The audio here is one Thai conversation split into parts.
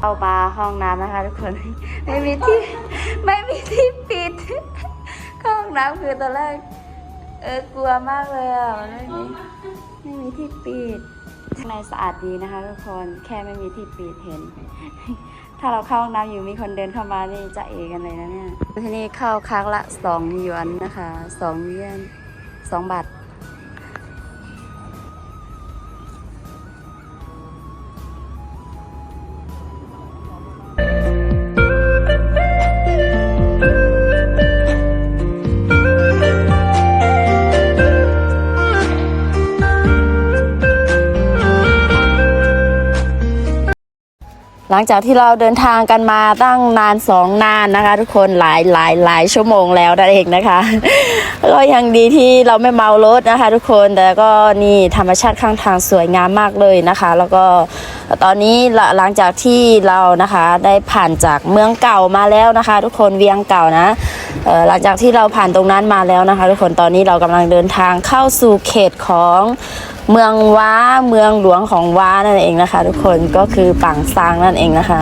เอามาห้องน้ำนะคะ ทุกคนไม่มีที่ไม่มีที่ปิดห้องน้ำคือตอนแรกเออกลัวมากเลยอะมันไม่มีไม่มีที่ปิดข้างในสะอาดดีนะคะ ทุกคนแค่ไม่มีที่ปิดเห็น ถ้าเราเข้าห้องน้ำอยู่มีคนเดินเข้ามานี่จะเอกันเลยนะเนี่ยที่นี่เข้าครั้งละสองหยวนนะคะสองเยนสองบาท หลังจากที่เราเดินทางกันมาตั้งนานสองนานนะคะ ทุกคนหลายหลายหลายชั่วโมงแล้วนั่นเองนะคะ ก็ยังดีที่เราไม่เมารถนะคะ ทุกคนแต่ก็นี่ธรรมชาติข้างทางสวยงามมากเลยนะคะ แล้วก็ตอนนี้หลังจากที่เรานะคะได้ผ่านจากเมืองเก่ามาแล้วนะคะ ทุกคนเวียงเก่านะหลังจากที่เราผ่านตรงนั้นมาแล้วนะคะ ทุกคนตอนนี้เรากำลังเดินทางเข้าสู่เขตของ เมืองว้าเมืองหลวงของว้านั่นเองนะคะ ทุกคนก็คือปังซางนั่นเองนะคะ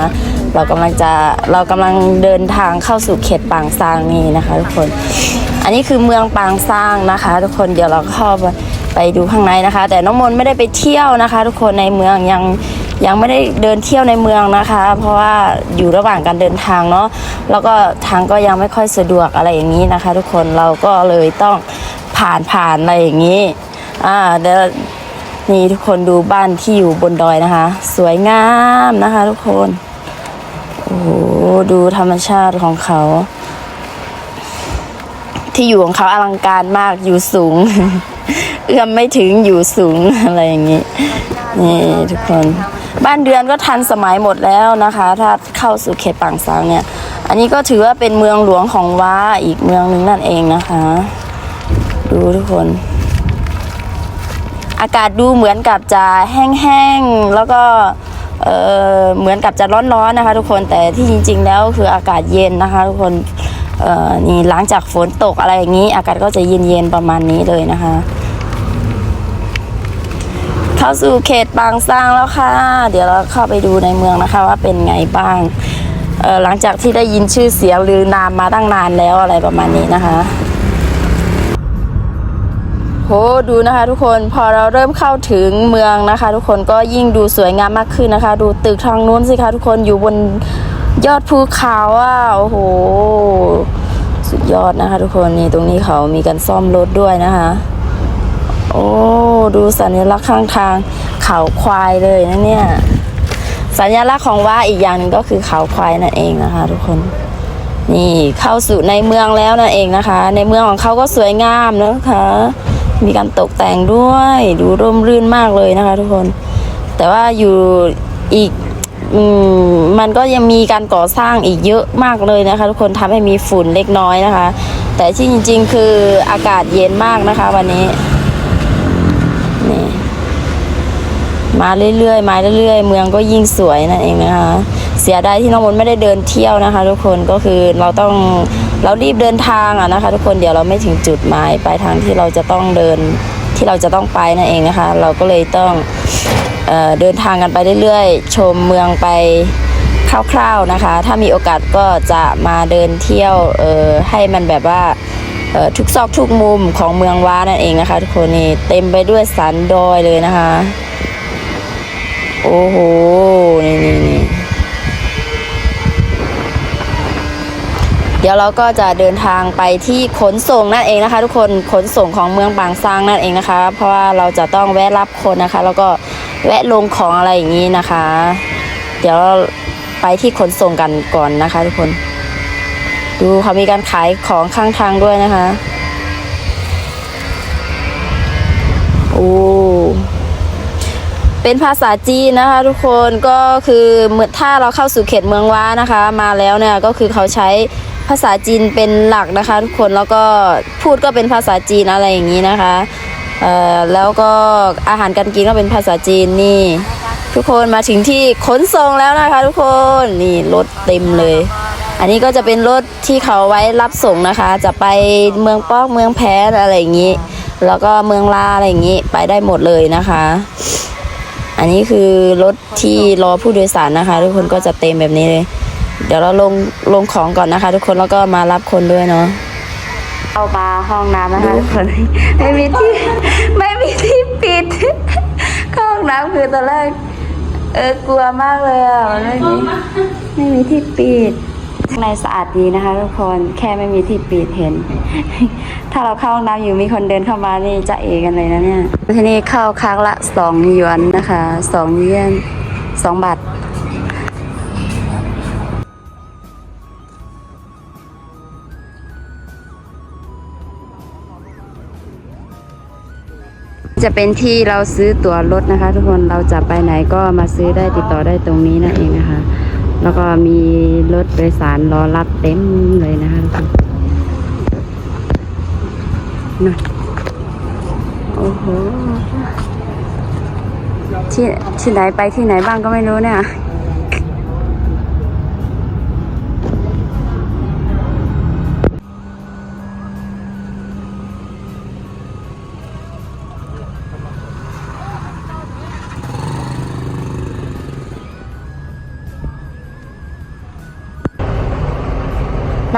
เรากำลังจะเรากำลังเดินทางเข้าสู่เขตปังซางนี่นะคะ ทุกคน อันนี้คือเมืองปังซางนะคะ ทุกคนเดี๋ยวเราเข้าไปดูข้างในนะคะ แต่น้องมนไม่ได้ไปเที่ยวนะคะ ทุกคนในเมืองยังยังไม่ได้เดินเที่ยวในเมืองนะคะ เพราะว่าอยู่ระหว่างการเดินทางเนาะแล้วก็ทางก็ยังไม่ค่อยสะดวกอะไรอย่างนี้นะคะ ทุกคนเราก็เลยต้องผ่านผ่านอะไรอย่างนี้อ่าเดี๋ยว นี่ทุกคนดูบ้านที่อยู่บนดอยนะคะ สวยงามนะคะทุกคน โอ้โหดูธรรมชาติของเขา ที่อยู่ของเขาอลังการมากอยู่สูง เอื้อมไม่ถึงอยู่สูงอะไรอย่างนี้ นี่ทุกคน บ้านเดือนก็ทันสมัยหมดแล้วนะคะ ถ้าเข้าสู่เขตปังซางเนี่ย อันนี้ก็ถือว่าเป็นเมืองหลวงของว้าอีกเมืองหนึ่งนั่นเองนะคะ ดูทุกคน อากาศดูเหมือนกับจะแห้งๆแล้วก็เออเหมือนกับจะร้อนๆนะคะ ทุกคนแต่ที่จริง ๆ แล้วคืออากาศเย็นนะคะ ทุกคนเอ่อนี่หลังจากฝนตกอะไรอย่างนี้ อากาศก็จะเย็นๆประมาณนี้เลยนะคะ เข้าสู่เขตบางซางแล้วค่ะ เดี๋ยวเราเข้าไปดูในเมืองนะคะว่าเป็นไงบ้างเออหลังจากที่ได้ยินชื่อเสียงหรือนามมาตั้งนานแล้วอะไรประมาณนี้นะคะ โหดูนะคะทุกคนพอเราเริ่มเข้าถึงเมืองนะคะ ทุกคนก็ยิ่งดูสวยงามมากขึ้นนะคะ ดูตึกทางนู้นสิคะทุกคนอยู่บนยอดภูเขาอะโอ้โหสุดยอดนะคะ ทุกคนนี่ตรงนี้เขามีการซ่อมรถด้วยนะคะ โอ้ดูสัญลักษณ์ข้างทาง เขาควายเลยนะเนี่ยสัญลักษณ์ของว่าอีกอย่างหนึงก็คือเขาควายนั่นเองนะคะ ทุกคนนี่เข้าสู่ในเมืองแล้วนั่นเองนะคะ ในเมืองของเขาก็สวยงามนะคะ มีการตกแต่งด้วยดูร่มรื่นมากเลยนะคะ ทุกคน แต่ว่าอยู่อีกอมมันก็ยังมีการก่อสร้างอีกเยอะมากเลยนะคะ ทุกคนทำให้มีฝุ่นเล็กน้อยนะคะ แต่ที่จริง ๆ คืออากาศเย็นมากนะคะ วันนี้นี่มาเรื่อยๆมาเรื่อยๆ เมืองก็ยิ่งสวยนั่นเองนะคะ เสียดายที่น้องมนต์ไม่ได้เดินเที่ยวนะคะ ทุกคนก็คือเราต้อง เรารีบเดินทางอะนะคะ ทุกคนเดี๋ยวเราไม่ถึงจุดหมายปลายทางที่เราจะต้องเดินที่เราจะต้องไปนั่นเองนะคะ เราก็เลยต้องเอเดินทางกันไปเรื่อยๆ ชมเมืองไปคร่าวๆนะคะ ถ้ามีโอกาสก็จะมาเดินเที่ยวให้มันแบบว่าทุกซอกทุกมุมของเมืองว้านั่นเองนะคะ ทุกคนนี่เต็มไปด้วยสันดอยเลยนะคะ โอ้โห นี่นี่นี่ เดี๋ยวเราก็จะเดินทางไปที่ขนส่งนั่นเองนะคะ ทุกคนขนส่งของเมืองบางซางนั่นเองนะคะ เพราะว่าเราจะต้องแวะรับคนนะคะ แล้วก็แวะลงของอะไรอย่างนี้นะคะ เดี๋ยวไปที่ขนส่งกันก่อนนะคะ ทุกคน ดูเขามีการขายของข้างทางด้วยนะคะโอ้เป็นภาษาจีนนะคะ ทุกคนก็คือเมื่อถ้าเราเข้าสู่เขตเมืองว้านะคะ มาแล้วเนี่ยก็คือเขาใช้ ภาษาจีนเป็นหลักนะคะ ทุกคนแล้วก็พูดก็เป็นภาษาจีนอะไรอย่างนี้นะคะแล้วก็อาหารการกินก็เป็นภาษาจีนนี่ ทุกคนมาถึงที่ขนส่งแล้วนะคะ ทุกคนนี่รถเต็มเลย อันนี้ก็จะเป็นรถที่เขาไว้รับส่งนะคะ จะไปเมืองปอกเมืองแพ้อะไรอย่างนี้ แล้วก็เมืองลาอะไรอย่างนี้ไปได้หมดเลยนะคะ อันนี้คือรถที่รอผู้โดยสารนะคะ ทุกคนก็จะเต็มแบบนี้เลย เดี๋ยวเราลงลงของก่อนนะคะ ทุกคนแล้วก็มารับคนด้วยเนาะเข้ามาห้องน้ำนะคะทุกคนไม่มีที่ไม่มีที่ปิดเข้าห้องน้ำคือตอนแรกเออกลัวมากเลยอะมันไม่มีไม่มีที่ปิดข้างในสะอาดดีนะคะ ทุกคนแค่ไม่มีที่ปิดเห็น ถ้าเราเข้าห้องน้ำอยู่มีคนเดินเข้ามานี่จะเอกันเลยนะเนี่ยที่นี่เข้าครั้งละสองหยวนนะคะสองเยนสองบาท จะเป็นที่เราซื้อตั๋วรถนะคะ ทุกคนเราจะไปไหนก็มาซื้อได้ติดต่อได้ตรงนี้นั่นเองนะคะ แล้วก็มีรถโดยสารรอรับเต็มเลยนะคะทุกคนนั่โอ้โหที่ที่ไหนไปที่ไหนบ้างก็ไม่รู้เนี่ย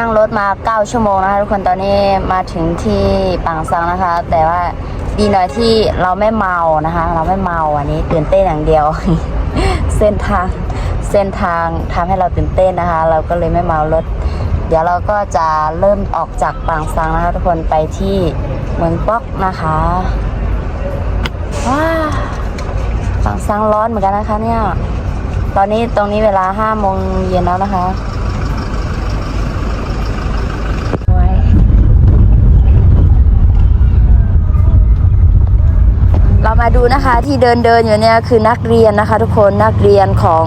นั่งรถมา 9 ชั่วโมงนะคะทุกคนตอนนี้มาถึงที่ปังซังนะคะ แต่ว่าดีหน่อยที่เราไม่เมานะคะ เราไม่เมาอันนี้ตื่นเต้นอย่างเดียว เส้นทางเส้นทางทำให้เราตื่นเต้นนะคะ เราก็เลยไม่เมารถ เดี๋ยวเราก็จะเริ่มออกจากปังซังนะคะทุกคนไปที่เมืองป๊อกนะคะว้าปังซังร้อนเหมือนกันนะคะเนี่ยตอนนี้ตรงนี้เวลา5โมงเย็นแล้วนะคะ ไว้เรามา ดูนะคะที่เดินเดินอยู่เนี่ยคือนักเรียนนะคะ ทุกคนนักเรียนของ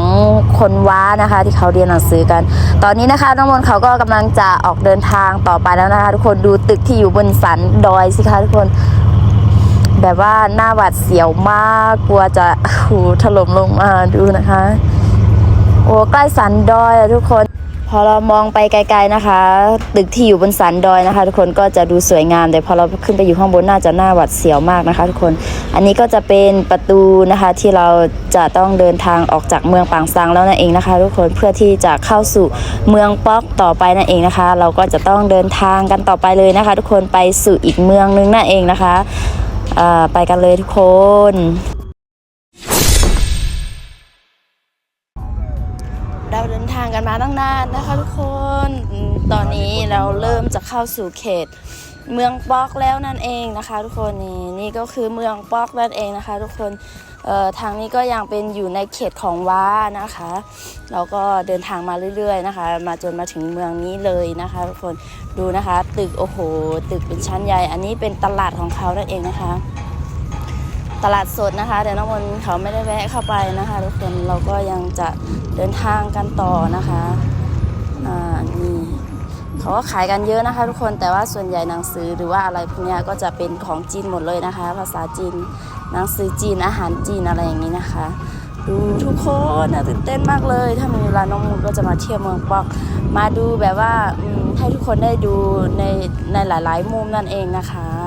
คนว้านะคะ ที่เขาเรียนหนังสือกัน ตอนนี้นะคะน้องมนเขาก็กำลังจะออกเดินทางต่อไปแล้วนะคะ ทุกคนดูตึกที่อยู่บนสันดอยสิคะทุกคน แบบว่าหน้าหวาดเสียวมากกลัวจะหูถล่มลงมาดูนะคะ โอ้ใกล้สันดอยอะทุกคน พอเรามองไปไกลๆนะคะ ตึกที่อยู่บนสันดอยนะคะ ทุกคนก็จะดูสวยงาม แต่พอเราขึ้นไปอยู่ข้างบนน่าจะหน้าหวัดเสียวมากนะคะ ทุกคน อันนี้ก็จะเป็นประตูนะคะที่เราจะต้องเดินทางออกจากเมืองปางซังแล้วนั่นเองนะคะ ทุกคนเพื่อที่จะเข้าสู่เมืองป๊อกต่อไปนั่นเองนะคะ เราก็จะต้องเดินทางกันต่อไปเลยนะคะ ทุกคนไปสู่อีกเมืองนึงนั่นเองนะคะไปกันเลยทุกคนเราเดิน ทางกันมาตั้งนานนะคะทุกคน ตอนนี้เราเริ่มจะเข้าสู่เขต เมืองป๊อกแล้วนั่นเองนะคะ ทุกคนนี่นี่ก็คือเมืองป๊อกนั่นเองนะคะ ทุกคนทางนี้ก็ยังเป็นอยู่ในเขตของว้านะคะ เราก็เดินทางมาเรื่อยๆนะคะ มาจนมาถึงเมืองนี้เลยนะคะ ทุกคนดูนะคะ ตึกโอ้โห ตึกเป็นชั้นใหญ่ อันนี้เป็นตลาดของเขานั่นเองนะคะ ตลาดสดนะคะแต่น้องมนเขาไม่ได้แวะเข้าไปนะคะทุกคนเราก็ยังจะเดินทางกันต่อนะคะอ่านี่เขาก็ขายกันเยอะนะคะ ทุกคนแต่ว่าส่วนใหญ่หนังสือหรือว่าอะไรพวกนี้ก็จะเป็นของจีนหมดเลยนะคะ ภาษาจีนหนังสือจีนอาหารจีนอะไรอย่างนี้นะคะดูทุกคนน่าตื่นเต้นมากเลย ถ้ามีเวลาน้องมูนก็จะมาเที่ยวเมืองปอกมาดูแบบว่าให้ทุกคนได้ดูในในหลาย ๆ มุมนั่นเองนะคะ